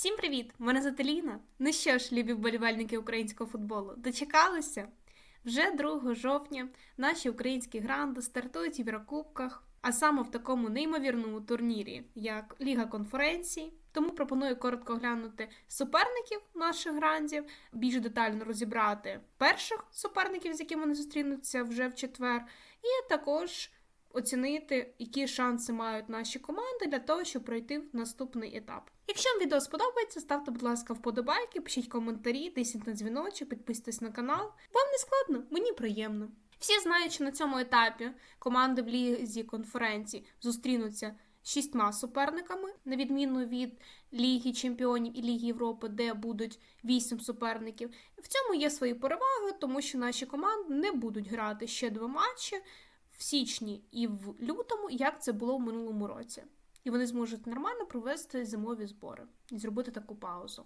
Всім привіт! Мене звати Ліна. Ну що ж, любі вболівальники українського футболу, дочекалися? Вже 2 жовтня наші українські гранди стартують в Єврокубках, а саме в такому неймовірному турнірі, як Ліга конференцій. Тому пропоную коротко глянути суперників наших грандів, більш детально розібрати перших суперників, з якими вони зустрінуться вже в четвер, і також оцінити, які шанси мають наші команди для того, щоб пройти в наступний етап. Якщо вам відео сподобається, ставте, будь ласка, вподобайки, пишіть коментарі, тисніть на дзвіночок, підписуйтесь на канал. Вам не складно, мені приємно. Всі знають, що на цьому етапі команди в лізі конференції зустрінуться шістьма суперниками, на відміну від Ліги Чемпіонів і Ліги Європи, де будуть вісім суперників. В цьому є свої переваги, тому що наші команди не будуть грати ще два матчі в січні і в лютому, як це було в минулому році. І вони зможуть нормально провести зимові збори і зробити таку паузу.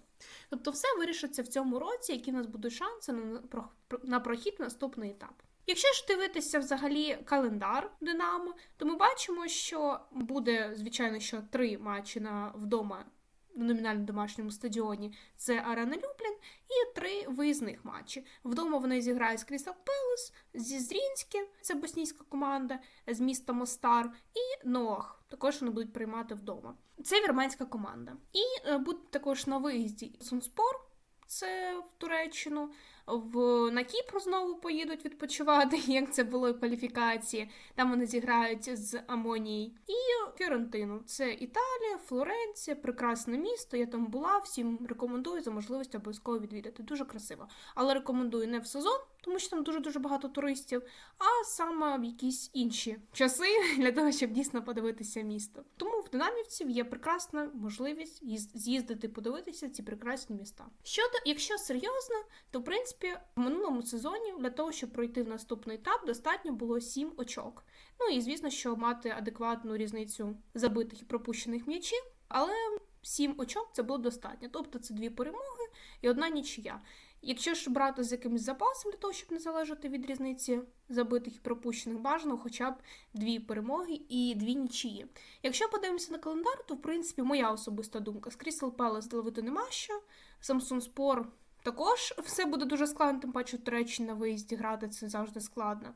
Тобто, все вирішиться в цьому році, які в нас будуть шанси на, про- на прохід наступний етап. Якщо ж дивитися взагалі календар Динамо, то ми бачимо, що буде, звичайно, що три матчі на вдома на номінальному домашньому стадіоні це Арена Люблін, і три виїзних матчі. Вдома вони зіграють з Крістал Пелес, зі Зрінське, це боснійська команда з міста Мостар, і Ноах. Також вони будуть приймати вдома. Це вірменська команда. І е, буде також на виїзді Сунспор, це в Туреччину. В на Кіпр знову поїдуть відпочивати, як це було в кваліфікації. Там вони зіграють з Амонії. І Фіорентину. Це Італія, Флоренція, прекрасне місто. Я там була. Всім рекомендую за можливість обов'язково відвідати. Дуже красиво. Але рекомендую не в сезон, тому що там дуже дуже багато туристів, а саме в якісь інші часи для того, щоб дійсно подивитися місто. Тому в динамівців є прекрасна можливість з'їздити, подивитися ці прекрасні міста. Щодо, якщо серйозно, то в принципі в минулому сезоні для того, щоб пройти в наступний етап, достатньо було 7 очок. Ну і звісно, що мати адекватну різницю забитих і пропущених м'ячів, але 7 очок це було достатньо. Тобто це дві перемоги і одна нічия. Якщо ж брати з якимось запасом для того, щоб не залежати від різниці забитих і пропущених, бажано хоча б дві перемоги і дві нічиї. Якщо подивимося на календар, то в принципі моя особиста думка з Crystal Palace ловити нема що. Samsung Spor також все буде дуже складно, тим паче в Туреччині на виїзді грати це завжди складно.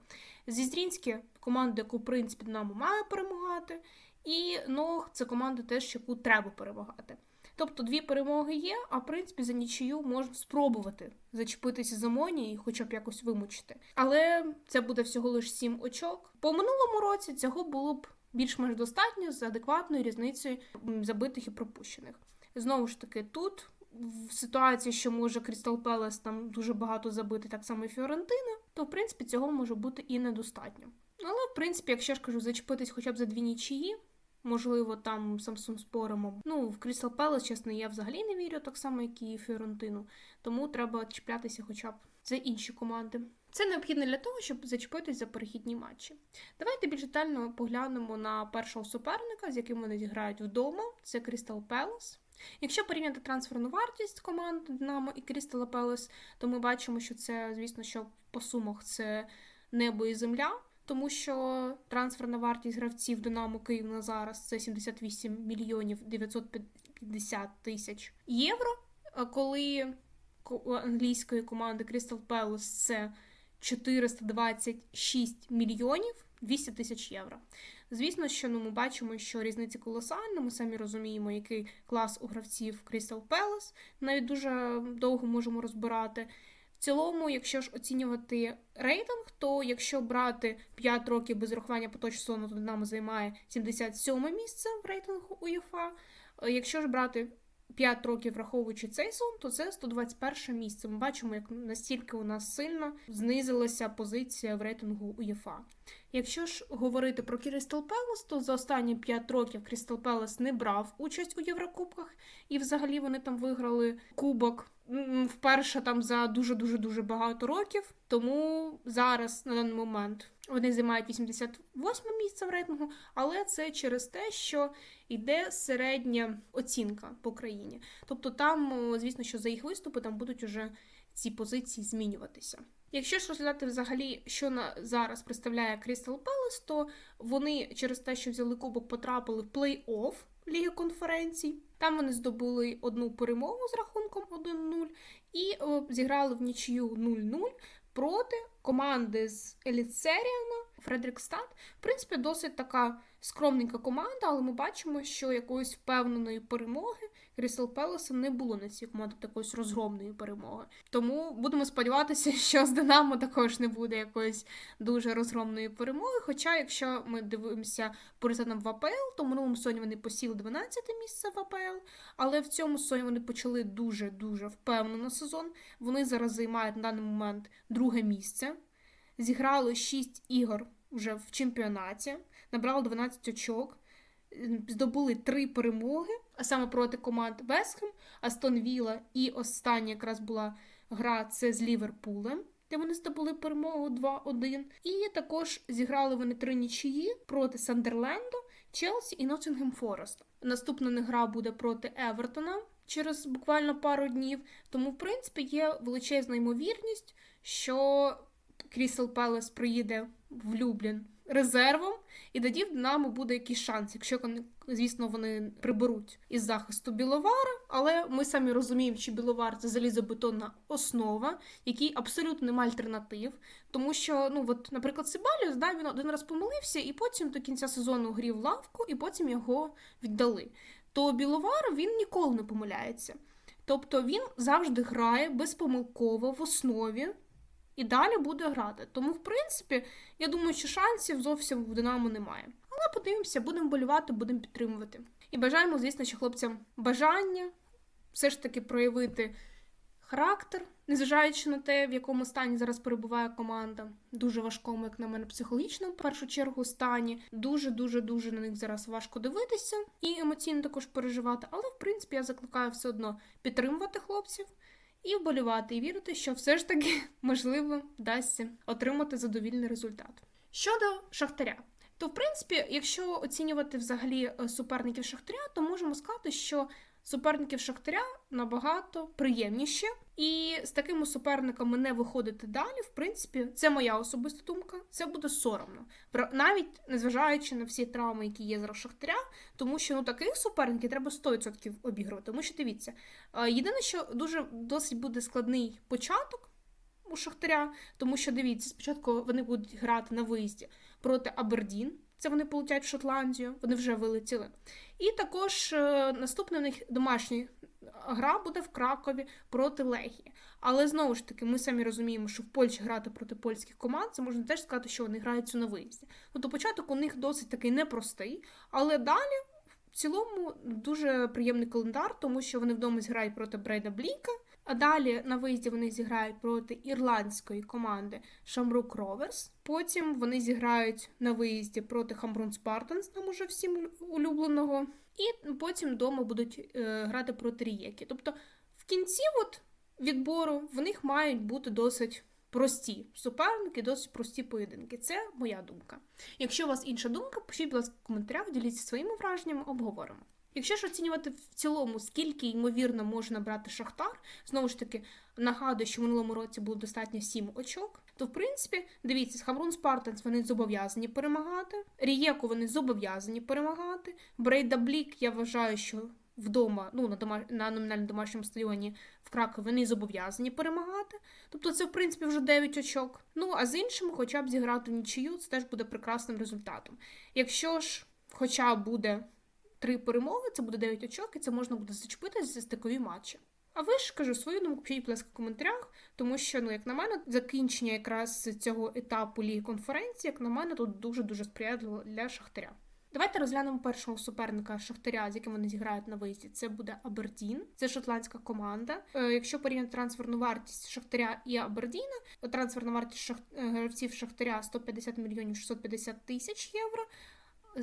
Зі Зрінське команда, яку в принципі Динамо має перемагати, і Ног це команда теж, яку треба перемагати. Тобто дві перемоги є, а в принципі за нічию можна спробувати зачепитися за Моні і хоча б якось вимучити. Але це буде всього лише сім очок. По минулому році цього було б більш-менш достатньо з адекватною різницею забитих і пропущених. Знову ж таки, тут в ситуації, що може Крістал Пелес там дуже багато забити, так само і Фіорентина, то в принципі цього може бути і недостатньо. Але в принципі, якщо ж кажу, зачепитись хоча б за дві нічиї, можливо, там Samsung споримо. Ну, в Crystal Palace, чесно, я взагалі не вірю, так само, як і Фіорентину. Тому треба чіплятися хоча б за інші команди. Це необхідно для того, щоб зачепитись за перехідні матчі. Давайте більш детально поглянемо на першого суперника, з яким вони зіграють вдома. Це Crystal Palace. Якщо порівняти трансферну вартість команд Динамо і Crystal Palace, то ми бачимо, що це, звісно, що по сумах це небо і земля, тому що трансферна вартість гравців Динамо Київ на зараз це 78 мільйонів 950 тисяч євро. А коли ко- англійської команди Crystal Palace це 426 мільйонів 200 тисяч євро. Звісно, що ну, ми бачимо, що різниця колосальна. Ми самі розуміємо, який клас у гравців Crystal Palace. Навіть дуже довго можемо розбирати. В цілому, якщо ж оцінювати рейтинг, то якщо брати 5 років без рахування поточного сезону, то Динамо займає 77 місце в рейтингу УЄФА. Е, Якщо ж брати 5 років враховуючи цей сон, то це 121 місце. Ми бачимо, як настільки у нас сильно знизилася позиція в рейтингу УЄФА. Якщо ж говорити про Crystal Palace, то за останні 5 років Crystal Palace не брав участь у Єврокубках, і взагалі вони там виграли кубок вперше там за дуже дуже дуже багато років. Тому зараз на даний момент вони займають 88 місце в рейтингу, але це через те, що йде середня оцінка по країні. Тобто там, звісно, що за їх виступи там будуть уже ці позиції змінюватися. Якщо ж розглядати взагалі, що на зараз представляє Crystal Palace, то вони через те, що взяли кубок, потрапили в плей-офф Ліги конференцій. Там вони здобули одну перемогу з рахунком 1-0 і зіграли в нічию 0-0 проти команди з Еліцеріана Фредрікстад. В принципі, досить така скромненька команда, але ми бачимо, що якоїсь впевненої перемоги Крісел Пелеса не було на цій команді такої розгромної перемоги. Тому будемо сподіватися, що з Динамо також не буде якоїсь дуже розгромної перемоги. Хоча, якщо ми дивимося по результатам в АПЛ, то минулому сезоні вони посіли 12 місце в АПЛ, але в цьому сезоні вони почали дуже-дуже впевнено сезон. Вони зараз займають на даний момент друге місце. Зіграли 6 ігор вже в чемпіонаті, набрали 12 очок, здобули 3 перемоги, а саме проти команд Весхем, Астон Вілла і остання якраз була гра це з Ліверпулем, де вони здобули перемогу 2-1. І також зіграли вони три нічиї проти Сандерленду, Челсі і Ноттінгем Форест. Наступна не гра буде проти Евертона через буквально пару днів. Тому, в принципі, є величезна ймовірність, що Крісел Пелес приїде в Люблін резервом, і тоді в Динамо буде якийсь шанс, якщо звісно вони приберуть із захисту Біловара. Але ми самі розуміємо, що Біловар це залізобетонна основа, якій абсолютно немає альтернатив. Тому що, ну от, наприклад, Сибаліус, да, він один раз помилився, і потім до кінця сезону грів лавку, і потім його віддали. То Біловар він ніколи не помиляється. Тобто він завжди грає безпомилково в основі і далі буде грати. Тому, в принципі, я думаю, що шансів зовсім в Динамо немає. Але подивимося, будемо болювати, будемо підтримувати. І бажаємо, звісно, що хлопцям бажання все ж таки проявити характер, незважаючи на те, в якому стані зараз перебуває команда. Дуже важкому, як на мене, психологічно, в першу чергу, стані. Дуже дуже дуже на них зараз важко дивитися і емоційно також переживати. Але в принципі я закликаю все одно підтримувати хлопців і вболівати, і вірити, що все ж таки можливо вдасться отримати задовільний результат. Щодо Шахтаря. То, в принципі, якщо оцінювати взагалі е, суперників Шахтаря, то можемо сказати, що суперників Шахтаря набагато приємніші, і з такими суперниками не виходити далі. В принципі, це моя особиста думка. Це буде соромно, навіть незважаючи на всі травми, які є зараз Шахтаря, тому що ну таких суперників треба 100% обігрувати. Тому що дивіться, єдине, що дуже досить буде складний початок у Шахтаря, тому що дивіться, спочатку вони будуть грати на виїзді проти Абердін. Це вони полетять в Шотландію, вони вже вилетіли. І також е, наступний у них домашній гра буде в Кракові проти Легії. Але знову ж таки, ми самі розуміємо, що в Польщі грати проти польських команд, це можна теж сказати, що вони граються на виїзді. Тобто початок у них досить такий непростий, але далі. В цілому дуже приємний календар, тому що вони вдома зіграють проти Брейда Бліка, а далі на виїзді вони зіграють проти ірландської команди Шамрук Роверс. Потім вони зіграють на виїзді проти Хамбрун Спартанс, нам уже всім улюбленого. І потім вдома будуть е, грати проти Рієки. Тобто в кінці от відбору в них мають бути досить прості суперники, досить прості поєдинки. Це моя думка. Якщо у вас інша думка, пишіть, будь ласка, в коментарях, діліться своїми враженнями, обговоримо. Якщо ж оцінювати в цілому, скільки ймовірно можна брати Шахтар, знову ж таки нагадую, що в минулому році було достатньо 7 очок. То, в принципі, дивіться, Хамрун Спартанс вони зобов'язані перемагати. Рієку вони зобов'язані перемагати. Брейда Блік, я вважаю, що вдома, ну на дома на номінальному домашньому стадіоні в Кракові вони зобов'язані перемагати. Тобто це, в принципі, вже 9 очок. Ну а з іншими, хоча б зіграти нічию, це теж буде прекрасним результатом. Якщо ж, хоча буде три перемоги, це буде 9 очок, і це можна буде зачепити за стикові матчі. А ви ж кажу свою думку, пишіть, будь ласка, в коментарях, тому що, ну, як на мене, закінчення якраз цього етапу ліги конференції, як на мене, тут дуже-дуже сприятливо для Шахтаря. Давайте розглянемо першого суперника Шахтаря, з яким вони зіграють на виїзді. Це буде Абердін, це шотландська команда. Е, якщо порівняти трансферну вартість Шахтаря і Абердіна, трансферна вартість. Е, гравців Шахтаря 150 мільйонів 650 тисяч євро.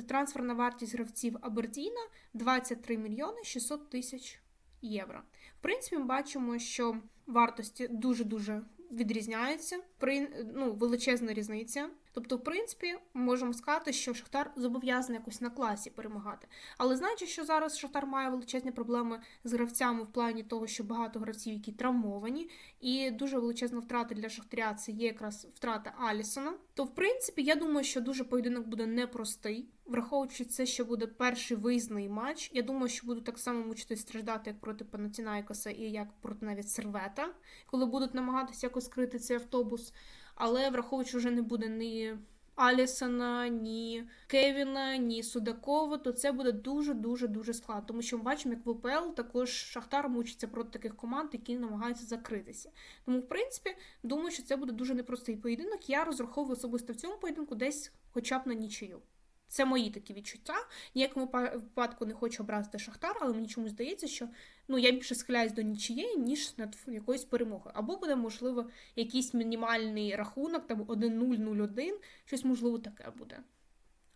Трансферна вартість гравців Абердіна 23 мільйони 600 тисяч євро. В принципі, ми бачимо, що вартості дуже-дуже відрізняються. При ну, величезна різниця. Тобто, в принципі, можемо сказати, що Шахтар зобов'язаний якось на класі перемагати. Але знаючи, що зараз Шахтар має величезні проблеми з гравцями в плані того, що багато гравців, які травмовані, і дуже величезна втрата для Шахтаря це є якраз втрата Алісона. То, в принципі, я думаю, що дуже поєдинок буде непростий. Враховуючи це, що буде перший виїзний матч, я думаю, що будуть так само мучитись страждати, як проти Панатінайкоса і як проти навіть Сервета, коли будуть намагатися якось скрити цей автобус. Але враховуючи, вже не буде ні Алісона, ні Кевіна, ні Судакова, то це буде дуже дуже складно. Тому що ми бачимо, як в УПЛ також Шахтар мучиться проти таких команд, які намагаються закритися. Тому, в принципі, думаю, що це буде дуже непростий поєдинок. Я розраховую особисто в цьому поєдинку десь, хоча б на нічию. Це мої такі відчуття. Ніякому випадку не хочу образити Шахтар, але мені чомусь здається, що ну я більше схиляюсь до нічієї, ніж над якоюсь перемогою. Або буде, можливо, якийсь мінімальний рахунок, там 1-0-0-1, щось можливо таке буде.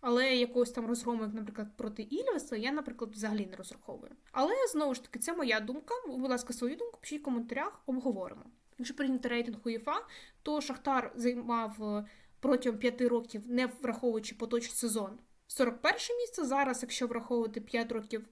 Але якогось там розгрому, як, наприклад, проти Ільвеса, я, наприклад, взагалі не розраховую. Але знову ж таки, це моя думка. Будь ласка, свою думку пишіть в коментарях, обговоримо. Якщо прийняти рейтинг УЄФА, то Шахтар займав протягом п'яти років, не враховуючи поточний сезон. 41 місце. Зараз, якщо враховувати 5 років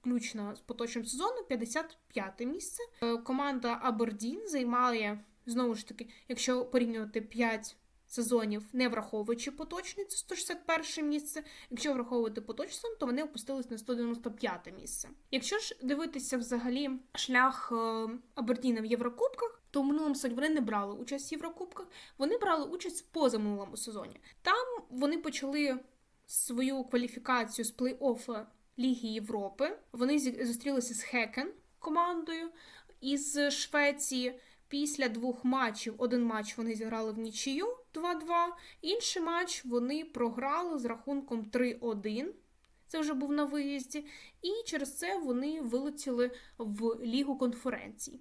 включно з поточним сезоном, 55 місце. Е, команда Абердін займає знову ж таки, якщо порівнювати 5 сезонів, не враховуючи поточний, це 161 місце. Якщо враховувати поточний сезон, то вони опустились на 195 місце. Якщо ж дивитися взагалі шлях е, Абердіна в Єврокубках, то в минулому сезоні вони не брали участь в Єврокубках, вони брали участь в позаминулому сезоні. Там вони почали свою кваліфікацію з плей-оффа Ліги Європи. Вони зустрілися з Хекен командою із Швеції. Після двох матчів один матч вони зіграли в нічию 2-2, інший матч вони програли з рахунком 3-1. Це вже був на виїзді, і через це вони вилетіли в Лігу конференцій.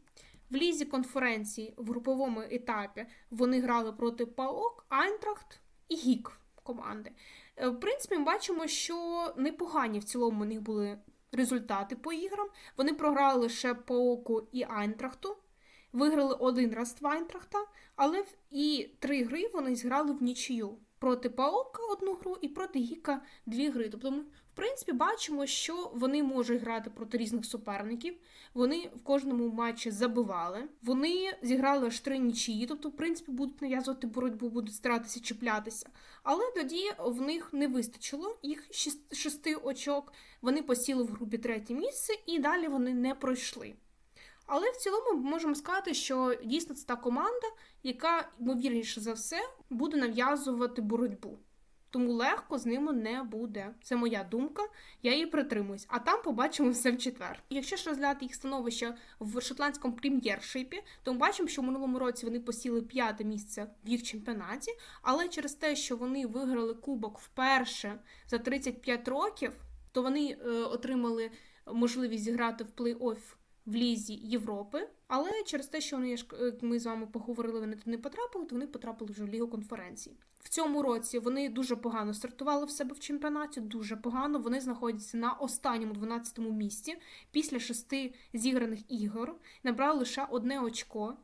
В лізі конференції в груповому етапі вони грали проти ПАОК, Айнтрахт і Гік команди. Е, в принципі, ми бачимо, що непогані в цілому у них були результати по іграм. Вони програли лише ПАОКу і Айнтрахту. Виграли один раз в Айнтрахта, але і три гри вони зіграли в нічию. Проти Паока одну гру і проти Гіка дві гри. Тобто, принципі, бачимо, що вони можуть грати проти різних суперників. Вони в кожному матчі забивали. Вони зіграли аж три нічиї, тобто, в принципі, будуть нав'язувати боротьбу, будуть старатися чіплятися. Але тоді в них не вистачило їх шести очок. Вони посіли в групі третє місце і далі вони не пройшли. Але в цілому ми можемо сказати, що дійсно це та команда, яка, ймовірніше за все, буде нав'язувати боротьбу. Тому легко з ними не буде. Це моя думка, я її притримуюсь, а там побачимо все в четвер. Якщо ж розглядати їх становище в шотландському прем'єршипі, то ми бачимо, що в минулому році вони посіли п'яте місце в їх чемпіонаті, але через те, що вони виграли кубок вперше за 35 років, то вони е, отримали можливість зіграти в плей-офф в лізі Європи, але через те, що вони як ми з вами поговорили, вони туди не потрапили, то вони потрапили вже в лігу конференцій. В цьому році вони дуже погано стартували в себе в чемпіонаті. Дуже погано. Вони знаходяться на останньому 12-му місці після шести зіграних ігор. Набрали лише одне очко.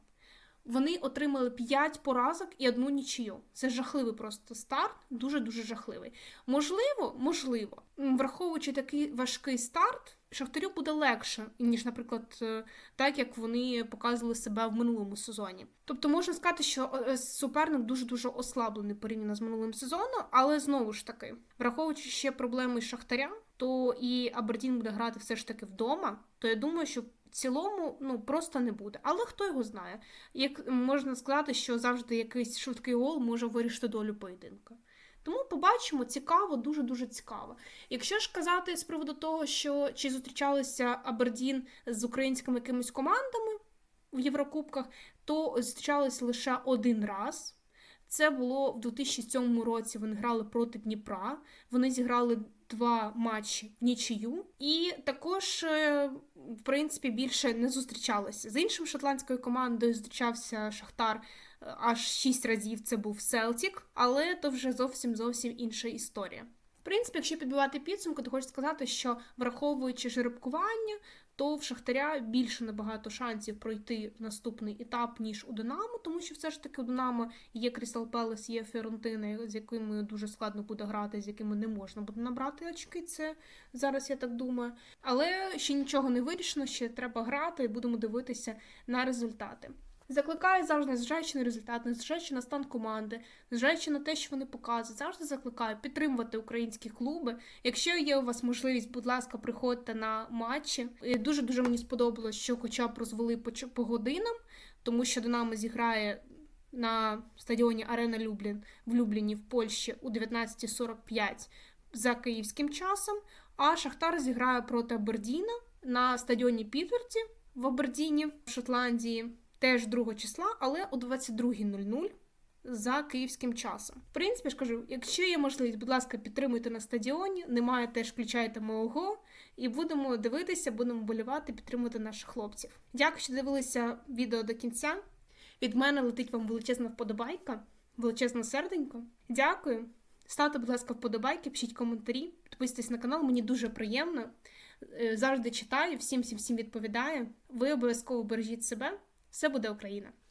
Вони отримали 5 поразок і одну нічию. Це жахливий просто старт, дуже дуже жахливий. Можливо, можливо, враховуючи такий важкий старт. Шахтарю буде легше, ніж, наприклад, е, так як вони показували себе в минулому сезоні. Тобто можна сказати, що е, суперник дуже дуже ослаблений порівняно з минулим сезоном, але знову ж таки, враховуючи ще проблеми Шахтаря, то і Абердін буде грати все ж таки вдома. То я думаю, що в цілому ну просто не буде. Але хто його знає? Як можна сказати, що завжди якийсь швидкий гол може вирішити долю поєдинка. Тому побачимо, цікаво, дуже-дуже цікаво. Якщо ж казати з приводу того, що чи зустрічалися Абердін з українськими якимись командами в Єврокубках, то зустрічалися лише один раз. Це було в 2007 році. Вони грали проти Дніпра. Вони зіграли два матчі в нічию, і також, е, в принципі, більше не зустрічалися. З іншим шотландською командою зустрічався Шахтар аж шість разів це був Селтік, але то вже зовсім зовсім інша історія. В принципі, якщо підбивати підсумку, то хочу сказати, що враховуючи жеребкування, то в Шахтаря більше набагато шансів пройти наступний етап, ніж у Динамо, тому що все ж таки у Динамо є Крістал Пелес, є Фіорентина, з якими дуже складно буде грати, з якими не можна буде набрати очки. Це зараз я так думаю. Але ще нічого не вирішено, ще треба грати і будемо дивитися на результати. Закликаю завжди, незважаючи на результат, незважаючи на стан команди, незважаючи на те, що вони показують, завжди закликаю підтримувати українські клуби. Якщо є у вас можливість, будь ласка, приходьте на матчі. Дуже дуже мені сподобалось, що хоча б розвели по, годинам, тому що Динамо зіграє на стадіоні Арена Люблін в Любліні в Польщі у 19.45 за київським часом. А Шахтар зіграє проти Абердіна на стадіоні Підверті в Абердіні в Шотландії теж 2 числа, але о 22.00 за київським часом. В принципі, ж кажу, якщо є можливість, будь ласка, підтримуйте на стадіоні. Немає, теж включайте мого. І будемо дивитися, будемо болівати, підтримувати наших хлопців. Дякую, що дивилися відео до кінця. Від мене летить вам величезна вподобайка, величезне серденько. Дякую. Ставте, будь ласка, вподобайки, пишіть коментарі, підписуйтесь на канал, мені дуже приємно. Е, Завжди читаю, всім всім всім відповідаю. Ви обов'язково бережіть себе. Все буде Україна!